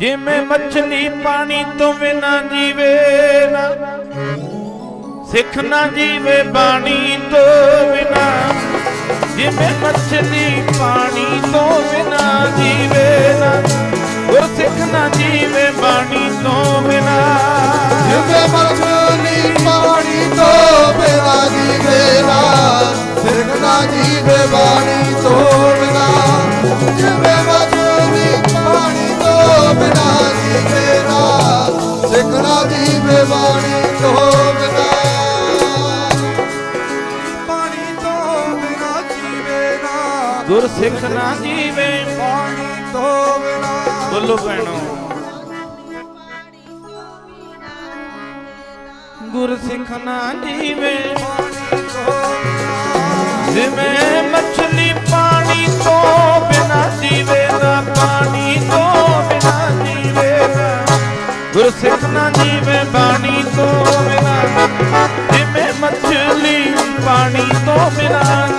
ਜਿਵੇਂ ਮੱਛਲੀ ਪਾਣੀ ਤੋਂ ਬਿਨਾ ਜੀਵੇ ਨਾ, ਸਿੱਖ ਨਾ ਜੀਵੇ ਬਾਣੀ ਤੋਂ ਬਿਨਾ। ਜਿਵੇਂ ਮੱਛਲੀ ਪਾਣੀ ਤੋਂ ਬਿਨਾ ਜੀਵੇ ਨਾ ਗੁਰ ਸਿੱਖ ਨਾ ਜੀਵੇ ਬਾਣੀ ਤੋਂ ਬਿਨਾ। ਜਿਵੇਂ ਮਛਲੀ ਪਾਣੀ ਤੋਂ ਬਿਨਾ ਜੀਵੇ ਨਾ ਸਿਰਕ ਨਾ ਜੀਵੇ ਬਾਣੀ ਤੋਂ ਬਿਨਾ। ਜਿਵੇਂ ਗੁਰ ਸਿੱਖ ਨਾ ਜੀਵੇ। ਪਾਣੀ ਤੋਂ ਬਿਨਾ ਬੋਲੋ ਭੈਣੋ। ਗੁਰ ਸਿੱਖ ਨਾ ਜੀਵੇ। ਜਿਵੇਂ ਮੱਛਲੀ ਪਾਣੀ ਤੋਂ ਬਿਨਾ ਜੀਵੇ ਨਾ, ਪਾਣੀ ਤੋਂ ਬਿਨਾ ਜੀਵੇ ਨਾ। ਗੁਰ ਸਿੱਖ ਨਾ ਜੀਵੇ ਬਾਣੀ ਤੋਂ ਬਿਨਾ। ਜਿਵੇਂ ਮੱਛਲੀ ਪਾਣੀ ਤੋਂ ਬਿਨਾ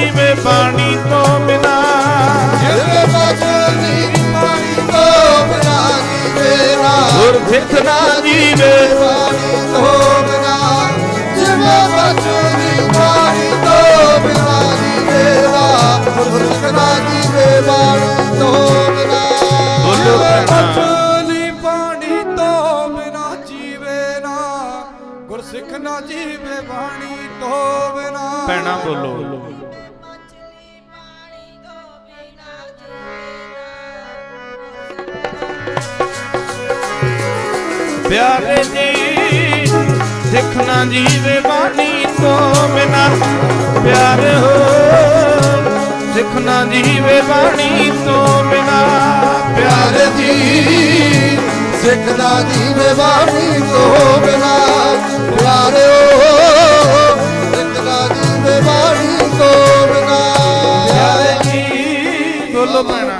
ਜੀਵੇ ਬਾਣੀ ਤੋਂ ਬਿਨਾ ਜਿਵੇਂ ਪਾਣੀ ਤੋਂ ਬਿਨਾ। ਜੀਵੇ ਨਾ ਗੁਰ ਸਿੱਖ ਨਾ ਜੀਵੇ ਪਾਣੀ ਤੋਂ ਬਿਨਾ ਜਿਵੇਂ ਮਛਲੀ ਪਾਣੀ ਤੋਂ ਬਿਨਾ ਜੀਵੇ ਨਾ ਸੁਰਖ ਨਾ ਜੀਵੇ। ਬਾਣੀ ਤੋਂ ਬਿਨਾ ਬੋਲੋ ਭੈਣਾ। ਮਛਲੀ ਪਾਣੀ ਤੋਂ ਬਿਨਾ ਜੀਵੇ ਨਾ ਗੁਰਸਿੱਖ ਨਾ ਜੀਵੇ ਬਾਣੀ ਤੋਂ ਬਿਨਾ। ਭੈਣਾ ਬੋਲੋ। ਪਿਆਰੇ ਜੀ ਸਿੱਖਣਾ ਜੀਵੇ ਬਾਣੀ ਤੋਂ ਬਿਨਾ। ਪਿਆਰੇ ਹੋ ਸਿੱਖਣਾ ਜੀਵੇ ਬਾਣੀ ਤੋਂ ਬਿਨਾ। ਪਿਆਰੇ ਜੀ ਸਿੱਖ ਨਾ ਜੀਵੇ ਬਾਣੀ ਤੋਂ ਬਿਨਾ। ਪਿਆਰੇ ਓ ਸਿੱਖ ਨਾ ਜੀਵੇ ਬਾਣੀ ਤੋਂ ਬਿਨਾ। ਪਿਆਰੇ ਜੀ, ਬੋਲੋ ਭੈਣਾ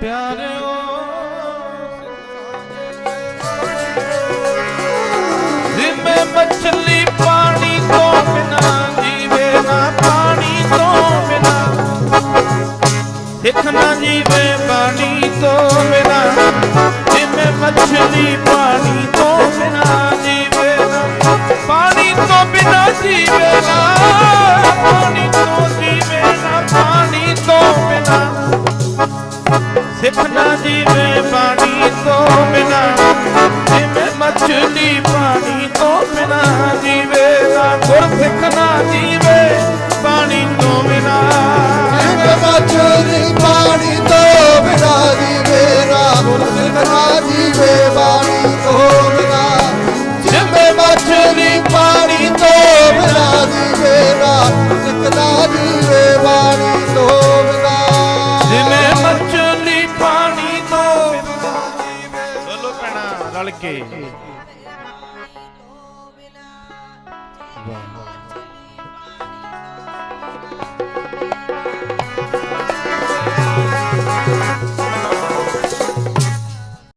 ਪਿਆਰੇ ਹੋ ਨਾ ਜੀਵੇ ਬਾਣੀ ਤੋਂ ਬਿਨਾ, ਜਿਵੇਂ ਮੱਛਲੀ ਪਾਣੀ ਤੋਂ ਬਿਨਾ ਜੀਵੇ ਪਾਣੀ ਤੋਂ ਬਿਨਾ ਜੀਵੇ ਨਾ, ਪਾਣੀ ਤੋਂ ਜੀਵੇ ਨਾ, ਪਾਣੀ ਤੋਂ ਬਿਨਾ। ਸਿੱਖ ਨਾ ਜੀਵੇ ਪਾਣੀ ਤੋਂ ਬਿਨਾ, ਜਿਵੇਂ ਮੱਛਲੀ ਪਾਣੀ ਤੋਂ ਬਿਨਾ ਜੀਵੇ Okay.